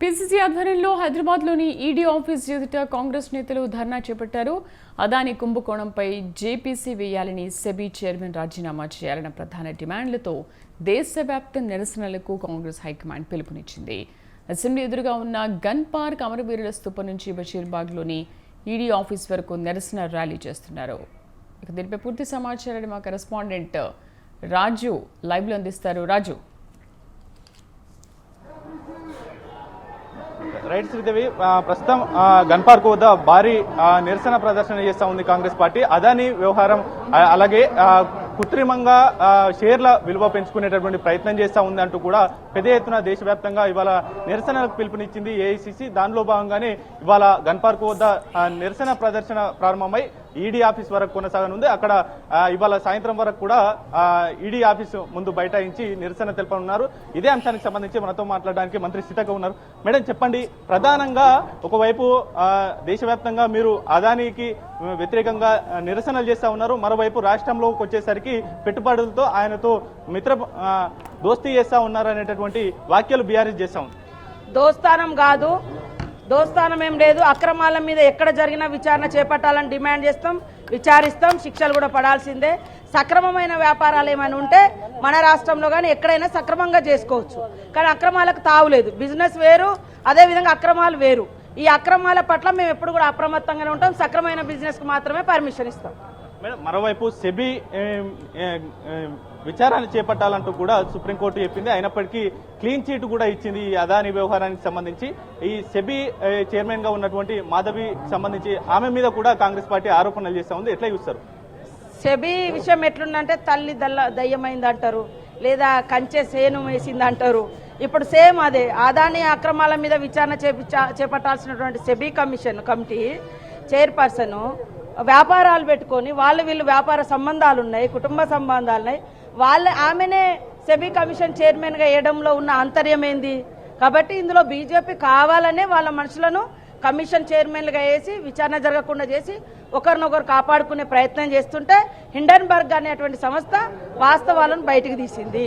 PCC ఆధ్వర్యంలో హైదరాబాద్లోని ED office ఎదుట కాంగ్రెస్ నేతలు ధర్నా చేపట్టారు. అదాని కుంభకోణంపై జేపీసీ వేయాలని సెబీ చైర్మన్ రాజీనామా చేయాలన్న ప్రధాన డిమాండ్లతో దేశవ్యాప్త నిరసనలకు కాంగ్రెస్ హైకమాండ్ పిలుపునిచ్చింది. అసెంబ్లీ ఎదురుగా ఉన్న గన్ పార్క్ అమరవీరుల స్థూపం నుంచి బషీర్బాగ్లోని ఈడీ ఆఫీస్ వరకు నిరసన ర్యాలీ చేస్తున్నారు. ఇక దీనిపై పూర్తి సమాచారాన్ని మా కరెస్పాండెంట్ రాజు లైవ్లో అందిస్తారు. రాజు. రైట్ శ్రీదేవి ప్రస్తుతం గన్ పార్క్ వద్ద భారీ నిరసన ప్రదర్శన చేస్తా ఉంది కాంగ్రెస్ పార్టీ. అదాని వ్యవహారం అలాగే కృత్రిమంగా షేర్ల విలువ పెంచుకునేటటువంటి ప్రయత్నం చేస్తా ఉంది అంటూ కూడా పెద్ద ఎత్తున దేశవ్యాప్తంగా ఇవాళ నిరసనలకు పిలుపునిచ్చింది ఏఐసిసి దానిలో భాగంగానే ఇవాళ గన్ పార్క్ వద్ద నిరసన ప్రదర్శన ప్రారంభమై ఈడీ ఆఫీస్ వరకు కొనసాగనుంది. అక్కడ ఇవాళ సాయంత్రం వరకు కూడా ఈడీ ఆఫీస్ ముందు బైఠాయించి నిరసన తెలపనున్నారు. ఇదే అంశానికి సంబంధించి మనతో మాట్లాడడానికి మంత్రి సీతక్క ఉన్నారు. మేడం చెప్పండి. ప్రధానంగా ఒకవైపు దేశవ్యాప్తంగా మీరు అదానికి వ్యతిరేకంగా నిరసనలు చేస్తా ఉన్నారు. మరోవైపు రాష్ట్రంలోకి వచ్చేసరికి పెట్టుబడులతో ఆయనతో మిత్ర దోస్తీ చేస్తా ఉన్నారు అనేటటువంటి వాక్యాలు బీఆర్ఎస్ చేస్తా ఉంది. దోస్తానం కాదు దోస్తానం ఏం లేదు. అక్రమాల మీద ఎక్కడ జరిగినా విచారణ చేపట్టాలని డిమాండ్ చేస్తాం విచారిస్తాం శిక్షలు కూడా పడాల్సిందే. సక్రమమైన వ్యాపారాలు ఏమైనా ఉంటే మన రాష్ట్రంలో కానీ ఎక్కడైనా సక్రమంగా చేసుకోవచ్చు. కానీ అక్రమాలకు తావులేదు బిజినెస్ వేరు అదేవిధంగా అక్రమాలు వేరు. ఈ అక్రమాల పట్ల మేము ఎప్పుడు కూడా అప్రమత్తంగానే ఉంటాం. సక్రమైన బిజినెస్కి మాత్రమే పర్మిషన్ ఇస్తాం. మరోవైపు సెబీ ఏం, విచారణ చేపట్టాలంటూ కూడా సుప్రీంకోర్టు చెప్పింది. అయినప్పటికీ క్లీన్ చీట్ కూడా ఇచ్చింది ఈ అదాని వ్యవహారానికి సంబంధించి. ఈ సెబీ చైర్మన్గా ఉన్నటువంటి మాధవి సంబంధించి ఆమె మీద కూడా కాంగ్రెస్ పార్టీ ఆరోపణలు చేస్తా ఉంది. ఎట్లా చూస్తారు? సెబీ విషయం ఎట్లుందంటే తల్లి దల్ల దయ్యమైంది అంటారు లేదా కంచె సేను వేసింది అంటారు ఇప్పుడు సేమ్ అదే. ఆదాని అక్రమాల మీద విచారణ చేపించా చేపట్టాల్సినటువంటి సెబీ కమిషన్ కమిటీ చైర్పర్సన్ వ్యాపారాలు పెట్టుకొని వాళ్ళు వీళ్ళు వ్యాపార సంబంధాలు ఉన్నాయి కుటుంబ సంబంధాలు ఉన్నాయి. వాళ్ళ ఆమెనే సెబీ కమిషన్ చైర్మన్గా వేయడంలో ఉన్న అంతర్యం ఏంది? కాబట్టి ఇందులో బీజేపీ కావాలనే వాళ్ళ మనుషులను కమిషన్ చైర్మన్లుగా వేసి విచారణ జరగకుండా చేసి ఒకరినొకరు కాపాడుకునే ప్రయత్నం చేస్తుంటే హిండన్బర్గ్ అనేటువంటి సంస్థ వాస్తవాలను బయటకు తీసింది.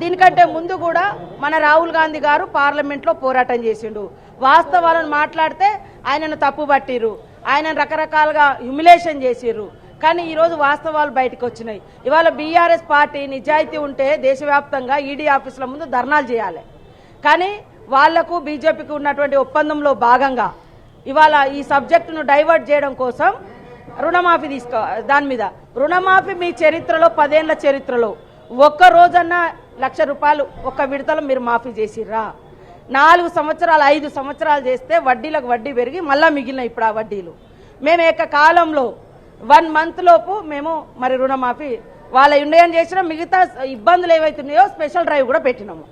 దీనికంటే ముందు కూడా మన రాహుల్ గాంధీ గారు పార్లమెంట్లో పోరాటం చేసిండు. వాస్తవాలను మాట్లాడితే ఆయనను తప్పు పట్టిరు ఆయనను రకరకాలుగా హ్యుమిలేషన్ చేసిర్రు. కానీ ఈరోజు వాస్తవాలు బయటకు వచ్చినాయి. ఇవాళ బీఆర్ఎస్ పార్టీ నిజాయితీ ఉంటే దేశవ్యాప్తంగా ఈడీ ఆఫీసుల ముందు ధర్నాలు చేయాలి. కానీ వాళ్ళకు బీజేపీకి ఉన్నటువంటి ఒప్పందంలో భాగంగా ఇవాళ ఈ సబ్జెక్టును డైవర్ట్ చేయడం కోసం రుణమాఫీ తీసుకో దాని మీద. రుణమాఫీ మీ చరిత్రలో పదేళ్ళ చరిత్రలో. ఒక్క రోజన్నా లక్ష రూపాయలు ఒక్క విడతలో మీరు మాఫీ చేసిర్రా? నాలుగు సంవత్సరాలు ఐదు సంవత్సరాలు చేస్తే వడ్డీలకు వడ్డీ పెరిగి మళ్ళా మిగిలిన ఇప్పుడు ఆ వడ్డీలు. మేము ఏక కాలంలో వన్ మంత్ లోపు మేము మరి రుణమాఫీ వాళ్ళ ఇండియన్ చేసిన మిగతా ఇబ్బందులు ఏవైతున్నాయో స్పెషల్ డ్రైవ్ కూడా పెట్టినాము.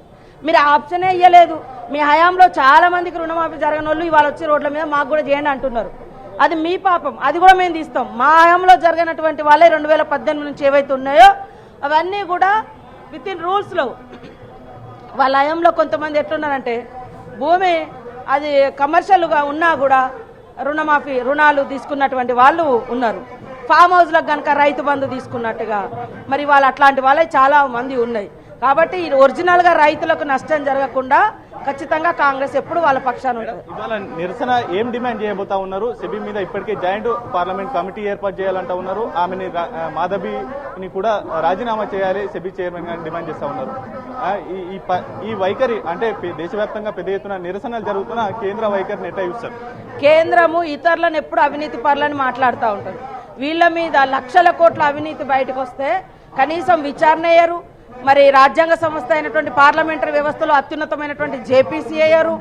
మీరు ఆ ఆప్షనే ఇవ్వలేదు మీ హయాంలో చాలా మందికి రుణమాఫీ జరగని వాళ్ళు ఇవాళ వచ్చి రోడ్ల మీద మాకు కూడా చేయండి అంటున్నారు. అది మీ పాపం. అది కూడా మేము తీస్తాం. మా హయాంలో జరిగినటువంటి వాళ్ళే రెండు వేల పద్దెనిమిది నుంచి ఏవైతే ఉన్నాయో అవన్నీ కూడా విత్ ఇన్ రూల్స్లో వాళ్ళ హయాంలో కొంతమంది ఎట్లున్నారంటే భూమి అది కమర్షియల్గా ఉన్నా కూడా రుణమాఫీ రుణాలు తీసుకున్నటువంటి వాళ్ళు ఉన్నారు. ఫామ్ హౌస్లకు కనుక రైతు బంధు తీసుకున్నట్టుగా మరి వాళ్ళు అట్లాంటి వాళ్ళే చాలా మంది ఉన్నాయి. కాబట్టి ఒరిజినల్గా రైతులకు నష్టం జరగకుండా ఖచ్చితంగా కాంగ్రెస్ ఎప్పుడు వాళ్ళ పక్షాన ఉంటుంది. నిరసన ఏం డిమాండ్ చేయబోతా ఉన్నారు? సెబీ మీద ఇప్పటికే జాయింట్ పార్లమెంట్ కమిటీ ఏర్పాటు చేయాలంటా ఉన్నారు. ఆమెని మాధవిని కూడా రాజీనామా చేయాలి సెబీ చైర్మన్గా డిమాండ్ చేస్తా ఉన్నారు. ఈ- ఈ వైఖరి అంటే దేశవ్యాప్తంగా పెద్ద ఎత్తున నిరసనలు జరుగుతున్న కేంద్ర వైఖరిని ఎట్లా చూస్తారు? కేంద్రము ఇతరులను ఎప్పుడు అవినీతి పరులని మాట్లాడుతూ ఉంటారు వీళ్ళ మీద లక్షల కోట్ల అవినీతి బయటకు వస్తే కనీసం విచారణ అయ్యారు. మరి రాజ్యాంగ సంస్థ అయినటువంటి పార్లమెంటరీ వ్యవస్థలో అత్యున్నతమైనటువంటి జేపీసీ అయ్యారు.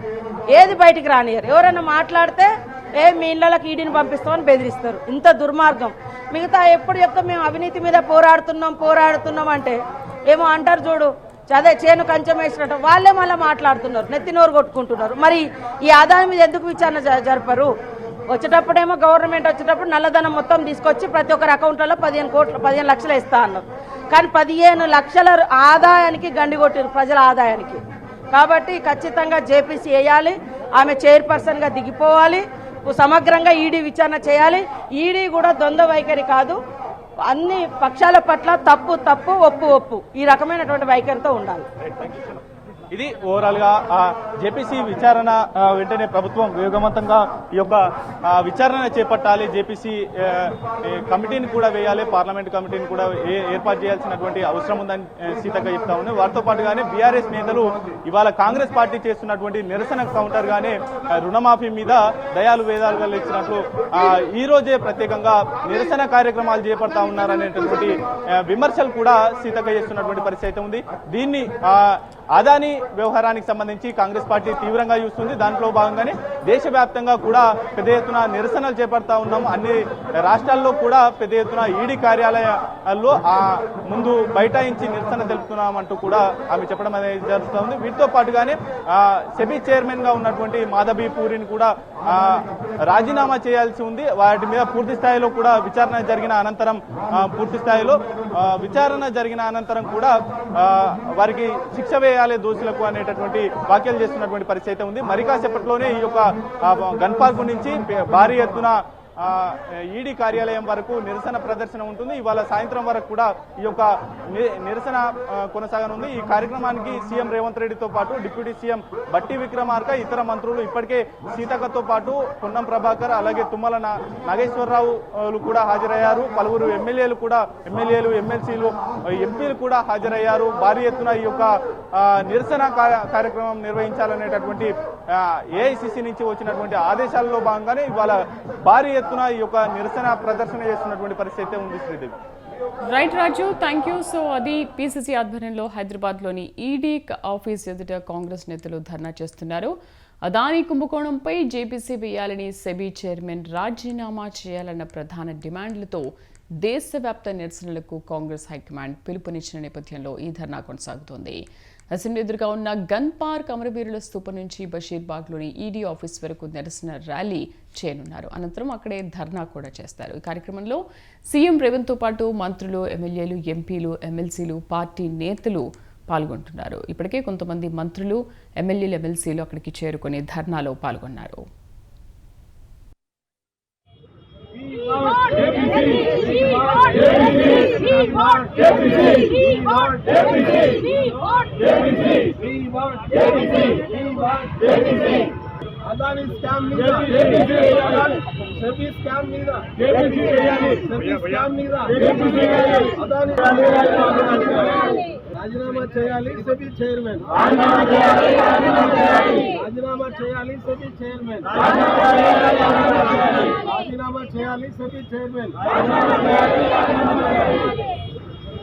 ఏది బయటికి రానియరు ఎవరైనా మాట్లాడితే ఏ మీ ఇళ్ళకి ఈడీని పంపిస్తామని బెదిరిస్తారు. ఇంత దుర్మార్గం. మిగతా ఎప్పుడు చెప్తా మేము అవినీతి మీద పోరాడుతున్నాం పోరాడుతున్నాం అంటే ఏమో అంటారు చూడు అదే చేను కంచెం వేసినట్టు. వాళ్ళే మళ్ళీ మాట్లాడుతున్నారు నెత్తి నోరు కొట్టుకుంటున్నారు. మరి ఈ ఆదాయం మీద ఎందుకు విచారణ జ- జరపరు? వచ్చేటప్పుడేమో గవర్నమెంట్ వచ్చేటప్పుడు నల్లధనం మొత్తం తీసుకొచ్చి ప్రతి ఒక్కరి అకౌంట్లలో పదిహేను కోట్లు పదిహేను లక్షలు ఇస్తా అన్నారు కానీ పదిహేను లక్షల ఆదాయానికి గండి కొట్టారు ప్రజల ఆదాయానికి. కాబట్టి ఖచ్చితంగా జేపీసీ వేయాలి ఆమె చైర్పర్సన్గా దిగిపోవాలి సమగ్రంగా ఈడీ విచారణ చేయాలి. ఈడీ కూడా ద్వంద్వ వైఖరి కాదు. అన్ని పక్షాల పట్ల తప్పు తప్పు ఒప్పు ఒప్పు. ఈ రకమైనటువంటి వైఖరితో ఉండాలి. ఇది ఓవరాల్గా జేపీసీ విచారణ వెంటనే ప్రభుత్వం వేగవంతంగా ఈ యొక్క విచారణ చేపట్టాలి. జేపీసీ కమిటీని కూడా వేయాలి పార్లమెంట్ కమిటీని కూడా ఏ- ఏర్పాటు చేయాల్సినటువంటి అవసరం ఉందని ఆ, సీతక్క చెప్తా ఉంది. వారితో పాటుగానే బీఆర్ఎస్ నేతలు ఇవాళ కాంగ్రెస్ పార్టీ చేస్తున్నటువంటి నిరసన కౌంటర్ గానే రుణమాఫీ మీద దయాలు వేదాలుగా ఇచ్చినట్లు ఈ రోజే ప్రత్యేకంగా నిరసన కార్యక్రమాలు చేపడతా ఉన్నారనేటటువంటి విమర్శలు కూడా సీతక్క చేస్తున్నటువంటి పరిస్థితి ఉంది. దీన్ని అదాని వ్యవహారానికి సంబంధించి కాంగ్రెస్ పార్టీ తీవ్రంగా చూస్తుంది. దాంట్లో భాగంగానే దేశవ్యాప్తంగా కూడా పెద్ద ఎత్తున నిరసనలు చేపడతా ఉన్నాము అన్ని రాష్ట్రాల్లో కూడా పెద్ద ఎత్తున ఈడీ కార్యాలయాల్లో ఆ ముందు బైఠాయించి నిరసన తెలుపుతున్నామంటూ కూడా ఆమె చెప్పడం అనేది జరుగుతుంది వీటితో పాటుగానే ఆ, సెబీ చైర్మన్గా ఉన్నటువంటి మాధవి పూరిని కూడా రాజీనామా చేయాల్సి ఉంది. వాటి మీద పూర్తి స్థాయిలో కూడా విచారణ జరిగిన అనంతరం పూర్తి స్థాయిలో విచారణ జరిగిన అనంతరం కూడా వారికి శిక్ష వేయాలి దోషులకు అనేటటువంటి వ్యాఖ్యలు చేస్తున్నటువంటి పరిస్థితి అయితే ఉంది. మరి కాసేపట్లోనే ఈ యొక్క గన్ పార్క్ నుంచి భారీ ఎత్తున ఈడీ కార్యాలయం వరకు నిరసన ప్రదర్శన ఉంటుంది. ఇవాళ సాయంత్రం వరకు కూడా ఈ యొక్క ని- నిరసన కొనసాగనుంది. ఈ కార్యక్రమానికి సీఎం రేవంత్ రెడ్డితో పాటు డిప్యూటీ సీఎం బట్టి విక్రమార్క ఇతర మంత్రులు ఇప్పటికే సీతక్కతో పాటు పొన్నం ప్రభాకర్ అలాగే తుమ్మల నాగేశ్వరరావులు కూడా హాజరయ్యారు. పలువురు ఎమ్మెల్యేలు కూడా ఎమ్మెల్యేలు ఎమ్మెల్సీలు ఎంపీలు కూడా హాజరయ్యారు. భారీ ఎత్తున ఈ యొక్క నిరసన కార్య- కార్యక్రమం నిర్వహించాలనేటటువంటి ఏఐసిసి నుంచి వచ్చినటువంటి ఆదేశాల్లో భాగంగానే ఇవాళ భారీ ఎత్తున ఈ యొక్క నిరసన ప్రదర్శన చేస్తున్నటువంటి పరిస్థితి అయితే ఉంది Sridevi. Right Raju thank you so అది పిసిసి ఆధ్వర్యంలో హైదరాబాద్లోని ఈడీ ఆఫీస్ ఎదుట కాంగ్రెస్ నేతలు ధర్నా చేస్తున్నారు. అదాని కుంభకోణంపై జేపీసీ వేయాలని సెబీ చైర్మన్ రాజీనామా చేయాలన్న ప్రధాన డిమాండ్లతో దేశవ్యాప్త నిరసనలకు కాంగ్రెస్ హైకమాండ్ పిలుపునిచ్చిన నేపథ్యంలో ఈ ధర్నా కొనసాగుతోంది. అసెంబ్లీ ఎదురుగా ఉన్న గన్ పార్క్ అమరవీరుల స్థూపం నుంచి బషీర్బాగ్లోని ఈడీ ఆఫీస్ వరకు నిరసన ర్యాలీ చేయనున్నారు. అనంతరం అక్కడే ధర్నా కూడా చేస్తారు. ఈ కార్యక్రమంలో సీఎం రేవంత్తో పాటు మంత్రులు ఎమ్మెల్యేలు ఎంపీలు ఎమ్మెల్సీలు పార్టీ నేతలు పాల్గొంటున్నారు. ఇప్పటికే కొంతమంది మంత్రులు ఎమ్మెల్యేలు ఎమ్మెల్సీలు అక్కడికి చేరుకుని ధర్నాలో పాల్గొన్నారు. అదాని స్కామ్ మీద సెబీ స్కామ్ మీద సెబీ స్కామ్ మీద అదాని రాజీనామా చేయాలి సెబీ చైర్మన్ రాజీనామా చేయాలి సెబీ చైర్మన్ రాజీనామా చేయాలి SEBI chairman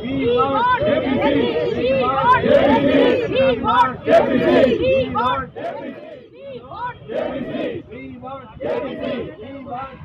We want APC. We want APC. We want APC. We want APC. We want APC. We want APC. We want